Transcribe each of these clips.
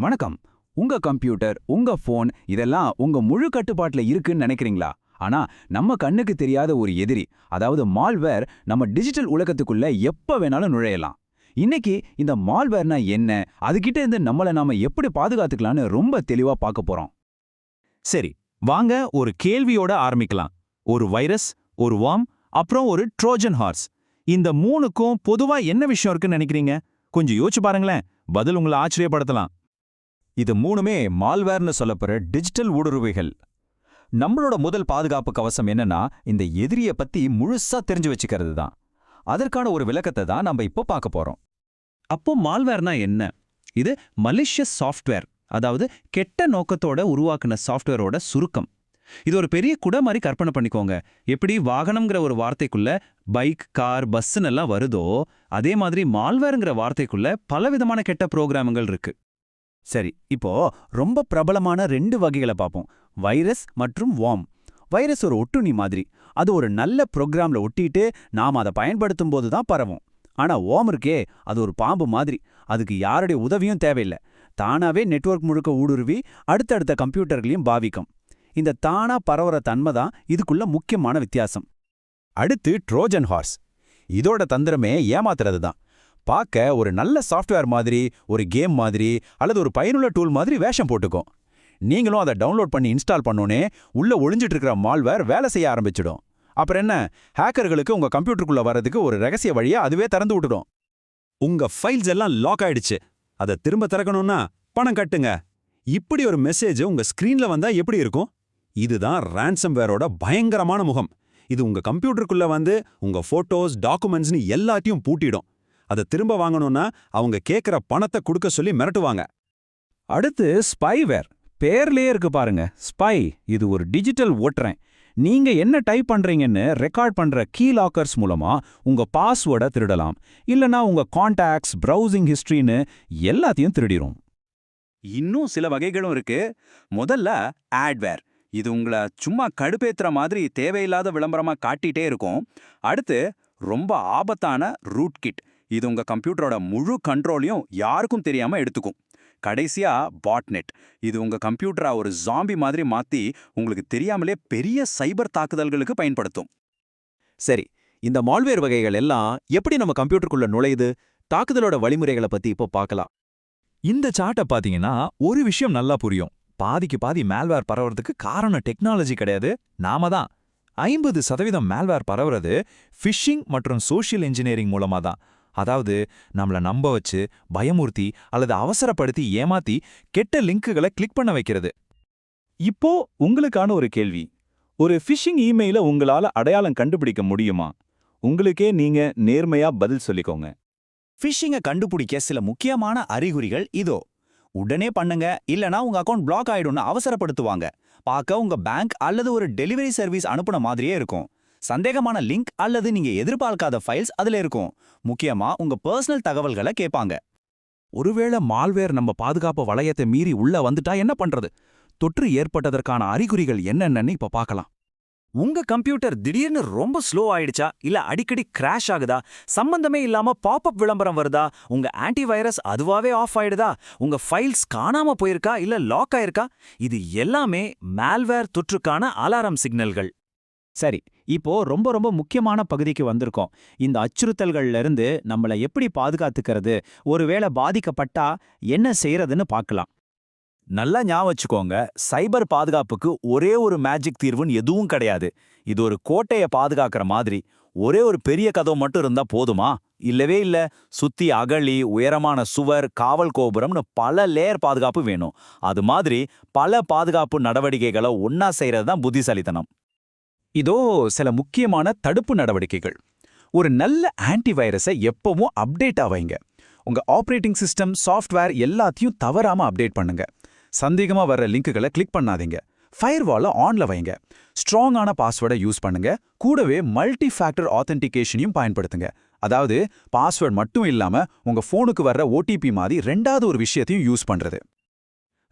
வணக்கம். உங்க கம்ப்யூட்டர் உங்க ஃபோன் இதெல்லாம் உங்க முழு கட்டுப்பாட்டுல இருக்குன்னு நினைக்கிறீங்களா? ஆனா நம்ம கண்ணுக்கு தெரியாத ஒரு எதிரி அதாவது மால்வேர் நம்ம டிஜிட்டல் உலகத்துக்குள்ள எப்ப வேணாலும் நுழையலாம். இன்னைக்கு இந்த மால்வேர்னா என்ன? அதுகிட்ட இருந்து நம்மள நாம எப்படி பாதுகாத்துக்கலாம்னு ரொம்ப தெளிவா பார்க்க போறோம். சரி வாங்க ஒரு கேள்வியோட ஆரம்பிக்கலாம். ஒரு வைரஸ் ஒரு வார்ம் அப்புறம் ஒரு ட்ரோஜன் ஹார்ஸ் இந்த மூணுக்கும் பொதுவா என்ன விஷயம் இருக்குன்னு நினைக்கிறீங்க? கொஞ்சம் யோசிச்சு பாருங்களேன். பதில் உங்களை ஆச்சரியப்படுத்தலாம். இது மூணுமே மால்வேர்னு சொல்லப்படுற டிஜிட்டல் ஊடுருவைகள். நம்மளோட முதல் பாதுகாப்பு கவசம் என்னன்னா இந்த எதிரிய பத்தி முழுசா தெரிஞ்சு வச்சுக்கிறது தான். அதற்கான ஒரு விளக்கத்தை தான் நம்ம இப்போ பார்க்க போறோம். அப்போ மால்வேர்னா என்ன? இது மலிஷியஸ் சாஃப்ட்வேர் அதாவது கெட்ட நோக்கத்தோட உருவாக்குன சாஃப்ட்வேரோட சுருக்கம். இது ஒரு பெரிய குட மாதிரி கற்பனை பண்ணிக்கோங்க. எப்படி வாகனம்ங்கிற ஒரு வார்த்தைக்குள்ள பைக் கார் பஸ்ஸுன்னு எல்லாம் வருதோ அதே மாதிரி மால்வேருங்கிற வார்த்தைக்குள்ள பலவிதமான கெட்ட புரோகிராமங்கள் இருக்கு. சரி இப்போ ரொம்ப பிரபலமான ரெண்டு வகைகளை பார்ப்போம். வைரஸ் மற்றும் வார்ம் வைரஸ் ஒரு ஒட்டுணி மாதிரி. அது ஒரு நல்ல ப்ரோக்ராமில் ஒட்டிட்டு நாம் அதை பயன்படுத்தும் போது தான் பரவும். ஆனா ஓம் இருக்கே அது ஒரு பாம்பு மாதிரி. அதுக்கு யாருடைய உதவியும் தேவையில்லை. தானாவே நெட்வொர்க் முழுக்க ஊடுருவி அடுத்தடுத்த கம்ப்யூட்டர்களையும் பாவிக்கும். இந்த தானா பரவுற தன்மை தான் இதுக்குள்ள முக்கியமான வித்தியாசம். அடுத்து ட்ரோஜன் ஹார்ஸ் இதோட தந்திரமே ஏமாத்துறது தான் பார்க்க ஒரு நல்ல சாஃப்ட்வேர் மாதிரி ஒரு கேம் மாதிரி அல்லது ஒரு பயனுள்ள டூல் மாதிரி வேஷம் போட்டுக்கும். நீங்களும் அதை டவுன்லோட் பண்ணி இன்ஸ்டால் பண்ணோன்னே உள்ள ஒளிஞ்சிட்டு இருக்கிற மால்வேர் வேலை செய்ய ஆரம்பிச்சிடும். அப்புறம் என்ன? ஹேக்கர்களுக்கு உங்க கம்ப்யூட்டருக்குள்ள வர்றதுக்கு ஒரு ரகசிய வழியா அதுவே திறந்து விட்டுடும். உங்க ஃபைல்ஸ் எல்லாம் லாக் ஆயிடுச்சு. அதை திரும்ப திறக்கணும்னா பணம் கட்டுங்க. இப்படி ஒரு மெசேஜ் உங்க ஸ்க்ரீனில் வந்தா எப்படி இருக்கும்? இதுதான் ரேன்சம்வேரோட பயங்கரமான முகம். இது உங்க கம்ப்யூட்டருக்குள்ள வந்து உங்க ஃபோட்டோஸ் டாக்குமெண்ட்ஸ்னு எல்லாத்தையும் பூட்டிடும். அதை திரும்ப வாங்கணும்னா அவங்க கேக்குற பணத்தை கொடுக்க சொல்லி மிரட்டுவாங்க. அடுத்து ஸ்பைவேர் பேர்லயே இருக்கு பாருங்க. ஸ்பை இது ஒரு டிஜிட்டல் ஓட்டுறேன். நீங்க என்ன டைப் பண்றீங்கன்னு ரெக்கார்ட் பண்ற கீ லாக்கர்ஸ் மூலமா உங்க பாஸ்வேர்டை திருடலாம். இல்லனா உங்க கான்டாக்ட்ஸ் ப்ரௌசிங் ஹிஸ்டரின்னு எல்லாத்தையும் திருடிரும். இன்னும் சில வகைகளும் இருக்கு. முதல்ல ஆட்வேர் இது உங்களை சும்மா கடுப்பேத்துற மாதிரி தேவையில்லாத விளம்பரமா காட்டிட்டே இருக்கும். அடுத்து ரொம்ப ஆபத்தான ரூட் கிட் இது உங்க கம்ப்யூட்டரோட முழு கண்ட்ரோலையும் யாருக்கும் தெரியாம எடுத்துக்கும். கடைசியா பாட்நெட் இது உங்க கம்ப்யூட்டரா ஒரு ஜாம்பி மாதிரி மாத்தி உங்களுக்கு தெரியாமலே பெரிய சைபர் தாக்குதல்களுக்கு பயன்படுத்தும். சரி இந்த மால்வேர் வகைகள் எல்லாம் எப்படி நம்ம கம்ப்யூட்டருக்குள்ள நுழையுது? தாக்குதலோட வழிமுறைகளை பத்தி இப்போ பார்க்கலாம். இந்த சார்ட்டை பாத்தீங்கன்னா ஒரு விஷயம் நல்லா புரியும். பாதிக்கு பாதி மேல்வேர் பரவறதுக்கு காரணம் டெக்னாலஜி கிடையாது. நாம தான். ஐம்பது சதவீதம் மேல்வேர் பரவுறது ஃபிஷிங் மற்றும் சோஷியல் இன்ஜினியரிங் மூலமா தான். அதாவது நம்மள நம்ப வச்சு பயமுறுத்தி அல்லது அவசரப்படுத்தி ஏமாத்தி கெட்ட லிங்க்குகளை கிளிக் பண்ண வைக்கிறது. இப்போ உங்களுக்கான ஒரு கேள்வி. ஒரு ஃபிஷிங் இமெயில உங்களால அடையாளம் கண்டுபிடிக்க முடியுமா? உங்களுக்கே நீங்க நேர்மையா பதில் சொல்லிக்கோங்க. ஃபிஷிங்கை கண்டுபிடிக்க சில முக்கியமான அறிகுறிகள் இதோ. உடனே பண்ணுங்க இல்லனா உங்க அக்கவுண்ட் பிளாக் ஆயிடும்னு அவசரப்படுத்துவாங்க. பார்க்க உங்க பேங்க் அல்லது ஒரு டெலிவரி சர்வீஸ் அனுப்புன மாதிரியே இருக்கும். சந்தேகமான லிங்க் அல்லது நீங்க எதிர்பார்க்காத ஃபைல்ஸ் அதுல இருக்கும். முக்கியமா உங்க பர்சனல் தகவல்களை கேட்பாங்க. ஒருவேளை மால்வேர் நம்ம பாதுகாப்பு வளையத்தை மீறி உள்ள வந்துட்டா என்ன பண்றது? தொற்று ஏற்பட்டதற்கான அறிகுறிகள் என்னென்னு இப்ப பார்க்கலாம். உங்க கம்ப்யூட்டர் திடீர்னு ரொம்ப ஸ்லோ ஆயிடுச்சா? இல்ல அடிக்கடி கிராஷ் ஆகுதா? சம்பந்தமே இல்லாம பாப்அப் விளம்பரம் வருதா? உங்க ஆன்டிவைரஸ் அதுவாவே ஆஃப் ஆயிடுதா? உங்க ஃபைல்ஸ் காணாம போயிருக்கா? இல்ல லாக் ஆயிருக்கா? இது எல்லாமே மால்வேர் தொற்றுக்கான அலாரம் சிக்னல்கள் சரி இப்போ ரொம்ப ரொம்ப முக்கியமான பகுதிக்கு வந்திருக்கோம். இந்த அச்சுறுத்தல்கள்ல இருந்து நம்மள எப்படி பாதுகாத்துக்கிறது ஒருவேளை பாதிக்கப்பட்டா என்ன செய்யறதுன்னு பார்க்கலாம். நல்லா ஞாபகம் வச்சுக்கோங்க சைபர் பாதுகாப்புக்கு ஒரே ஒரு மேஜிக் தீர்வுன்னு எதுவும் கிடையாது. இது ஒரு கோட்டையை பாதுகாக்கிற மாதிரி ஒரே ஒரு பெரிய கதவு மட்டும் இருந்தா போதுமா? இல்லவே இல்ல. சுத்தி அகழி உயரமான சுவர் காவல் கோபுரம்னு பல லேயர் பாதுகாப்பு வேணும். அது மாதிரி பல பாதுகாப்பு நடவடிக்கைகளை ஒன்னா செய்யறது தான் புத்திசாலித்தனம். இதோ சில முக்கியமான தடுப்பு நடவடிக்கைகள். ஒரு நல்ல ஆன்டிவைரஸை எப்பவும் அப்டேட் வைங்க. உங்க ஆப்ரேட்டிங் சிஸ்டம் சாஃப்ட்வேர் எல்லாத்தையும் தவறாம அப்டேட் பண்ணுங்க. சந்தேகமா வர்ற லிங்க்குகளை கிளிக் பண்ணாதீங்க. ஃபயர்வாலை ஆன்ல வைங்க. ஸ்ட்ராங்கான பாஸ்வேர்டை யூஸ் பண்ணுங்க. கூடவே மல்டி ஃபேக்டர் ஆத்தென்டிகேஷனையும் பயன்படுத்துங்க. அதாவது பாஸ்வேர்டு மட்டும் இல்லாம உங்க ஃபோனுக்கு வர்ற ஓடிபி மாதிரி ரெண்டாவது ஒரு விஷயத்தையும் யூஸ் பண்றது.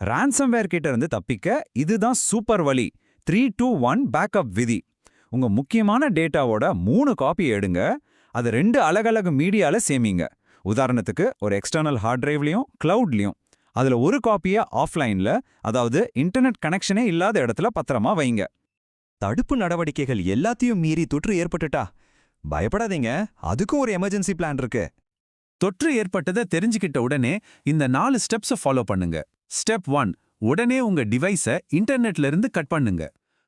ரான்சம்வேர் கிட்ட இருந்து தப்பிக்க இதுதான் சூப்பர் வழி. த்ரீ டூ ஒன் பேக்கப் விதி. உங்க முக்கியமான டேட்டாவோட மூணு காப்பி எடுங்க. அது ரெண்டு அலகலகு மீடியால சேமிங்க. உதாரணத்துக்கு ஒரு எக்ஸ்டர்னல் ஹார்ட் டிரைவ்லயும் கிளவுட்லயும் அதுல ஒரு காப்பிய ஆஃப்லைன்ல அதாவது இன்டர்நெட் கனெக்ஷனே இல்லாத இடத்துல பத்திரமா வைங்க. தடுப்பு நடவடிக்கைகள் எல்லாத்தையும் மீறி தொற்று ஏற்பட்டுட்டா? பயப்படாதீங்க. அதுக்கும் ஒரு எமர்ஜென்சி பிளான் இருக்கு. தொற்று ஏற்பட்டதை தெரிஞ்சுக்கிட்ட உடனே இந்த நாலு ஸ்டெப்ஸை ஃபாலோ பண்ணுங்க. ஸ்டெப் ஒன் உடனே உங்க டிவைஸை இன்டர்நெட்ல இருந்து கட் பண்ணுங்க.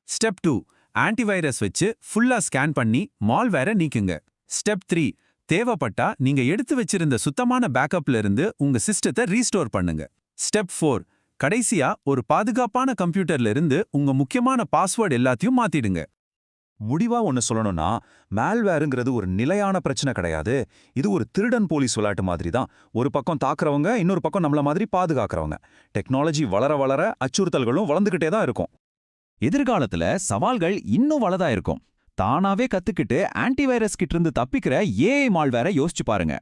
ஸ்டெப் டூ ஆன்டிவைரஸ் வச்சு ஃபுல்லா ஸ்கேன் பண்ணி மால்வேரை நீக்குங்க. ஸ்டெப் த்ரீ தேவைப்பட்டா நீங்க எடுத்து வச்சிருந்த சுத்தமான பேக்கப்ல இருந்து உங்க சிஸ்டத்தை ரீஸ்டோர் பண்ணுங்க. ஸ்டெப் ஃபோர் கடைசியா ஒரு பாதுகாப்பான கம்ப்யூட்டர்ல இருந்து உங்க முக்கியமான பாஸ்வேர்டு எல்லாத்தையும் மாத்திடுங்க. முடிவா ஒன்னு சொல்லணும்னா மேல்வேருங்கிறது ஒரு நிலையான பிரச்சனை கிடையாது. இது ஒரு திருடன் போலீஸ் விளையாட்டு மாதிரி தான் ஒரு பக்கம் தாக்குறவங்க இன்னொரு பக்கம் நம்மள மாதிரி பாதுகாக்கிறவங்க. டெக்னாலஜி வளர வளர அச்சுறுத்தல்களும் வளர்ந்துகிட்டே தான் இருக்கும். எதிர்காலத்துல சவால்கள் இன்னும் வளதா இருக்கும். தானாவே கத்துக்கிட்டு ஆன்டிவைரஸ் கிட்ட இருந்து தப்பிக்கிற ஏஐ மால்வேரை யோசிச்சு பாருங்க.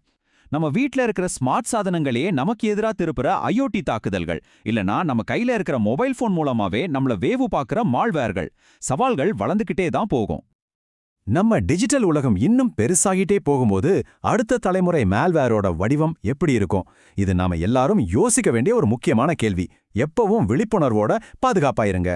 நம்ம வீட்ல இருக்கிற ஸ்மார்ட் சாதனங்களே நமக்கு எதிரா திருப்புற ஐஓடி தாக்குதல்கள். இல்லனா நம்ம கையில இருக்கிற மொபைல் ஃபோன் மூலமாவே நம்மள வேவு பார்க்கிற மால்வேர்கள் சவால்கள் வளர்ந்துகிட்டே தான் போகும். நம்ம டிஜிட்டல் உலகம் இன்னும் பெருசாகிட்டே போகும்போது அடுத்த தலைமுறை மேல்வேரோட வடிவம் எப்படி இருக்கும்? இது நாம எல்லாரும் யோசிக்க வேண்டிய ஒரு முக்கியமான கேள்வி. எப்பவும் விழிப்புணர்வோட பாதுகாப்பாயிருங்க.